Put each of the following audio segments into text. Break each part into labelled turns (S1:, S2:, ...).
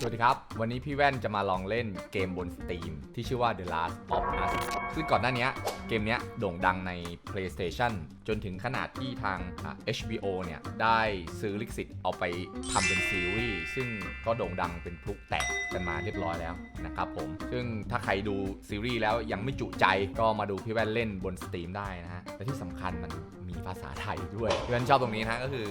S1: สวัสดีครับ วันนี้พี่แว่นจะมาลองเล่นเกมบน Steam ที่ชื่อว่า The Last of Us ซึ่งก่อนหน้านี้เกมนี้โด่งดังใน PlayStation จนถึงขนาดที่ทาง HBO เนี่ย ได้ซื้อลิขสิทธิ์เอาไปทำเป็นซีรีส์ซึ่งก็โด่งดังเป็นพลุแตกกันมาเรียบร้อยแล้วนะครับผม ซึ่งถ้าใครดูซีรีส์แล้วยังไม่จุใจก็มาดูพี่แว่นเล่นบน Steam ได้นะฮะ และที่สำคัญมันมีภาษาไทยด้วยพี่แว่นชอบตรงนี้นะก็คือ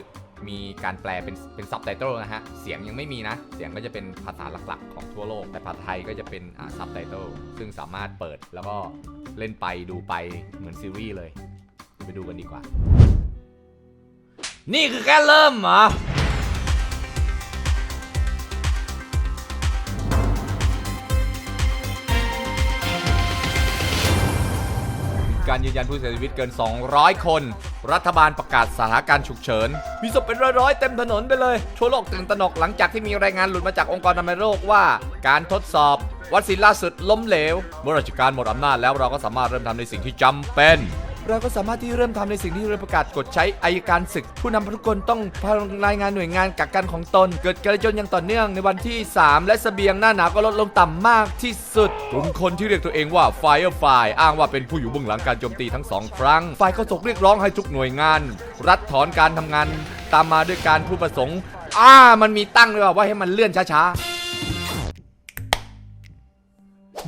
S1: มีการแปลเป็นเป็นซับไตเติลนะฮะ เสียงยังไม่มีนะ เสียงก็จะเป็นภาษาหลักๆ ของทั่วโลก แต่ภาษาไทยก็จะเป็นซับไตเติลซึ่งสามารถเปิดแล้วก็เล่นไปดูไปเหมือนซีรีส์เลย ไปดูกันดีกว่า นี่คือแค่เริ่มเหรอ การยืนยันผู้เสียชีวิตเกิน 200 คน รัฐบาลประกาศสถานการณ์ฉุกเฉิน มีศพเป็นร้อยๆเต็มถนนไปเลยทั่วโลกตื่นตระหนกหลังจากที่มีรายงานหลุดมาจากองค์กรอนามัยโลกว่า การทดสอบวัคซีนล่าสุดล้มเหลว เมื่อราชการหมดอำนาจแล้วเราก็สามารถเริ่มทำในสิ่งที่จำเป็น เราก็สามารถที่เริ่มทำในสิ่งที่เริ่มประกาศกดใช้อายการศึก ผู้นำทุกคนต้องพารายงานหน่วยงานกักกันของตน เกิดการจนอย่างต่อเนื่องในวันที่ 3 และเสบียงหน้าหนาวก็ลดลงต่ำมากที่สุดกลุ่มคนที่เรียกตัวเองว่า Firefly อ้างว่าเป็นผู้อยู่เบื้องหลังการโจมตีทั้งสองครั้งฝ่ายก็ส่งเรียกร้องให้ทุกหน่วยงาน รัฐถอนการทำงาน ตามมาด้วยการผู้ประสงค์อ่ามันมีตั้งเลยว่าให้มันเลื่อนช้าๆ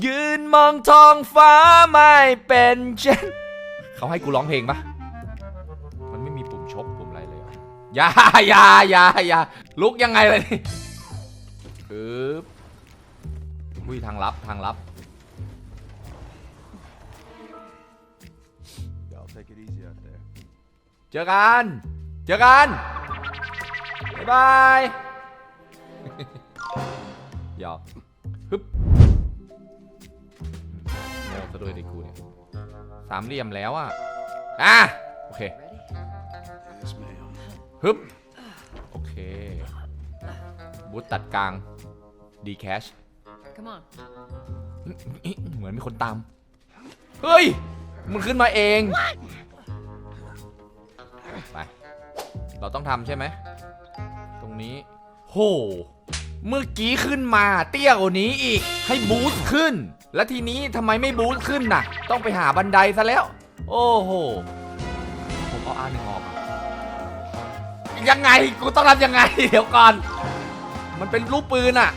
S1: ยืนมองท้องฟ้าไม่เป็นเช่น เขาให้กูร้องเพลงปะมันไม่มีปุ่มชกปุ่มอะไรเลยเหรออย่าอย่าอย่าอย่าลุกยังไงเลยนี่ปึ๊บอุ้ยทางลับทางลับ
S2: Y'all take it easy out there.
S1: เจอกัน เจอกันบ๊ายบายหยอกฮึบเร็วซะด้วยดิกูเนี่ยสามเหลี่ยมแล้วอะอะโอเค
S2: Yes, ma'am.
S1: ฮึบโอเคบูทตัดกลางดีแคช
S3: Come on.
S1: เหมือนมีคนตาม เฮ้ย มันขึ้นมาเอง ไป เราต้องทำใช่ไหม ตรงนี้ โห เมื่อกี้ขึ้นมาเตี้ยกว่านี้อีกให้บูสต์ขึ้น แล้วทีนี้ทำไมไม่บูสต์ขึ้นน่ะ ต้องไปหาบันไดซะแล้ว โอ้โห ผมเอาอาหนึ่งออกยังไงกูต้องทำยังไง เดี๋ยวก่อน มันเป็นรูปปืนอะ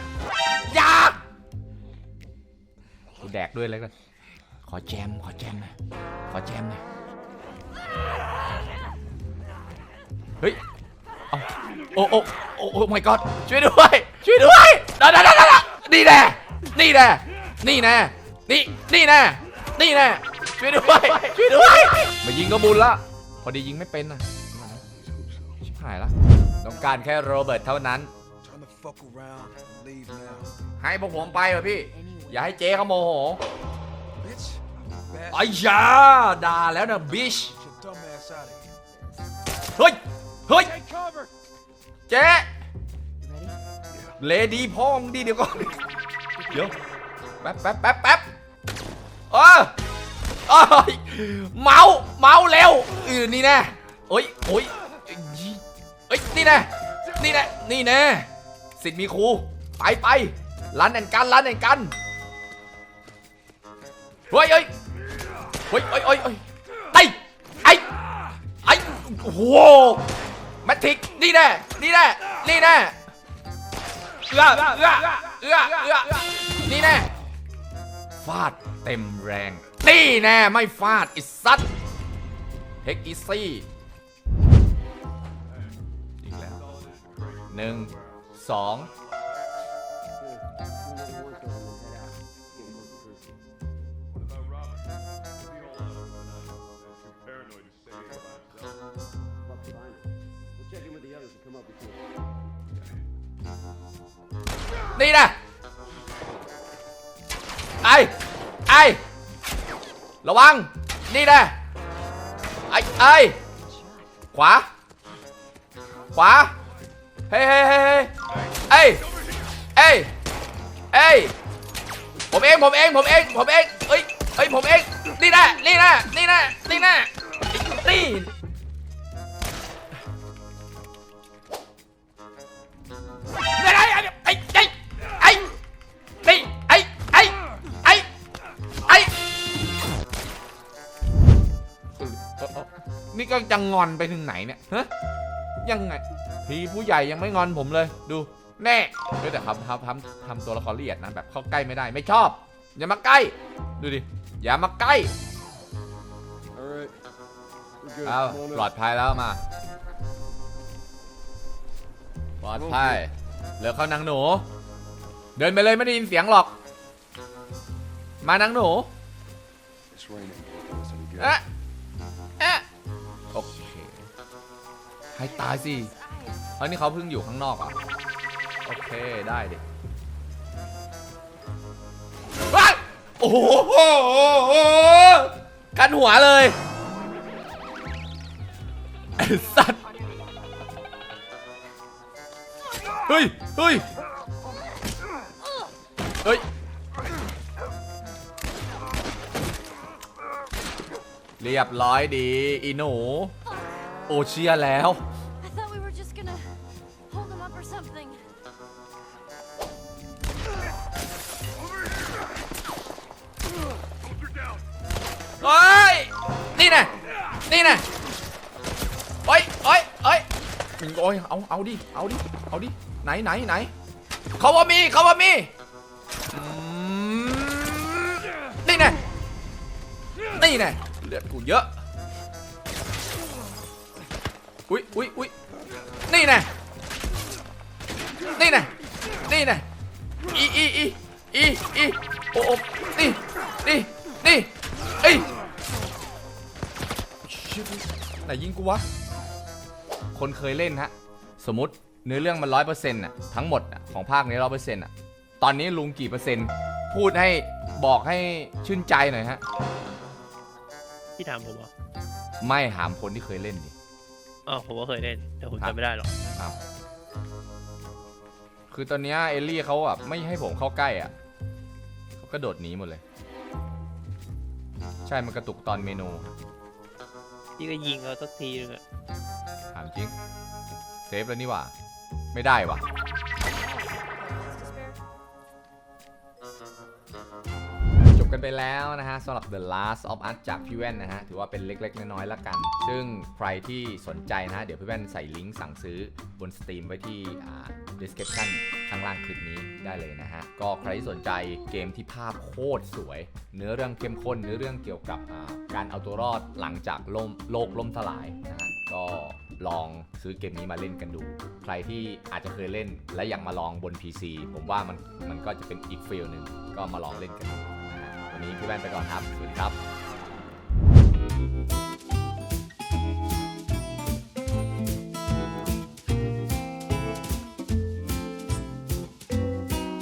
S1: ยากกูแดกด้วยแล้วกันขอแจมขอแจมหน่อยขอแจมหน่อยเฮ้ย โอ้โอ้โอ้โอ้ my god ช่วยด้วย ช่วยด้วยได้ได้ได้ได้นี่แน่นี่แน่นี่แน่นี่นี่แน่นี่แน่ช่วยด้วยช่วยด้วยมายิงก็บุญละพอดียิงไม่เป็นน่ะชิบหายละต้องการแค่โรเบิร์ตเท่านั้น
S2: Turn the fuck around and leave now.
S1: ให้พวกผมไปเถอะพี่ อย่าให้เจ๊เขาโมโห
S2: Bitch, bad
S1: ไอ้ยาด่าแล้วนะบิช
S2: Get your dumb ass out of here.
S1: เฮ้ยเฮ้ย
S2: Take cover!
S1: เจ๊
S3: You ready?
S1: เลดี้พ่อมึงดิเดี๋ยวก่อนเดี๋ยวแป๊บแป๊บแป๊บแป๊บเออเอ้ยเมาส์เมาส์เร็วเออนี่แน่โอ้ยโอ้ยเอ้ยนี่แน่นี่แน่นี่แน่สิทธิ์มีครูไปไปรันแอนกันรันแอนกันเฮ้ยเฮ้ยเฮ้ยเฮ้ยเฮ้ยเฮ้ยไอ้ไอ้ไอ้โอ้โหแมทริก นี่แน่นี่แน่นี่แน่เอื้อเอื้อเอื้อเอื้อนี่แน่ฟาดเต็มแรง นี่แน่ไม่ฟาดอิสัตเทคอีซี่อีกแล้วหนึ่งสอง นี่นะไอ้ไอ้ระวัง นี่นะไอ้ไอ้ขวา ขวา เฮ้เฮ้เฮ้เฮ้ยเอ้ยเอ้ยเอ้ผมเองผมเองผมเองผมเองเฮ้ยเฮ้ยผมเองนี่นะนี่นะนี่นะนี่นะนี่ ก็จะงอนไปถึงไหนเนี่ยฮะยังไงทีผู้ใหญ่ยังไม่งอนผมเลย ดู แน่เฮ้ยแต่ทำทำทำทำตัวละครละเอียดนะแบบเข้าใกล้ไม่ได้ไม่ชอบ อย่ามาใกล้ ดูดิ อย่ามาใกล้
S2: All right. We're good.
S1: เอา
S2: Come on
S1: ปลอ
S2: up.
S1: ดภัยแล้วมา ปลอดภัยเหลือเข้านางหนู เดินไปเลยไม่ได้ยินเสียงหรอก มานางหนู
S2: It's raining. So we good.
S1: โอเคให้ตายสิเพราะนี่เขาเพิ่งอยู่ข้างนอกอะ โอเคได้ดิโอ้โหกันหัวเลยสัตว์ เฮ้ย เฮ้ย เรียบร้อยดีอีหนู โอเชียแล้ว
S4: I thought we were just gonna hold him up or something.
S1: โอ้ย นี่นะนี่นะโอ้ยโอ้ยโอ้ยโอ้ยเอา เอาดิ เอาดิ เอาดิ ไหนไหนไหนเขาว่ามีเขาว่ามีอืมนี่นะนี่นะ เลือดกูเยอะอุ้ยอุ้ยอุ้ยนี่นะนี่นะนี่นะอีอีอีอีอีโอ้โอ้นี่นี่นี่เอ้ไหนยิงกูวะคนเคยเล่นฮะสมมติเนื้อเรื่องมันร้อยเปอร์เซ็นต์ะทั้งหมดอะของภาคนี้ร้อยเปอร์เซ็นต์ะตอนนี้ลุงกี่เปอร์เซ็นต์ พูดให้บอกให้ชื่นใจหน่อยฮะ
S5: พี่ถามผมเหรอะ
S1: ไม่ถามคนที่เคยเล่นดิ
S5: อ๋อผมก็เคยเล่น แต่ผม
S1: ครับ
S5: จำไม่ได้หรอก
S1: อ้าวคือตอนเนี้ยเอลลี่เขาแบบไม่ให้ผมเข้าใกล้อะเขากระโดดหนีหมดเลย ใช่มันกระตุกตอนเมนู
S5: พี่ก็ยิงเอาสักทีนึงอะ
S1: ถามจริง เซฟแล้วนี่หว่า ไม่ได้ว่ะ ไปแล้วนะฮะสำหรับ The Last of Us จากพี่แว่นนะฮะ ถือว่าเป็นเล็ก ๆ น้อยๆละกัน ซึ่งใครที่สนใจนะะเดี๋ยวพี่แว่นใส่ลิงก์สั่งซื้อบนสตรีมไว้ที่อ่า description ข้างล่างคลิปนี้ได้เลยนะฮะ ก็ใครที่สนใจเกมที่ภาพโคตรสวย เนื้อเรื่องเข้มข้นเนื้อเรื่องเกี่ยวกับการเอาตัวรอดหลังจากล่มโลกล่มสลายนะฮะก็ลองซื้อเกมนี้มาเล่นกันดู ใครที่อาจจะเคยเล่นและอยากมาลองบน PC ผมว่ามันมันก็จะเป็นอีกฟีลหนึ่งก็มาลองเล่นกันดูนะฮะวัน นี้พี่แว่นไปก่อนครับ สวัสดีครับ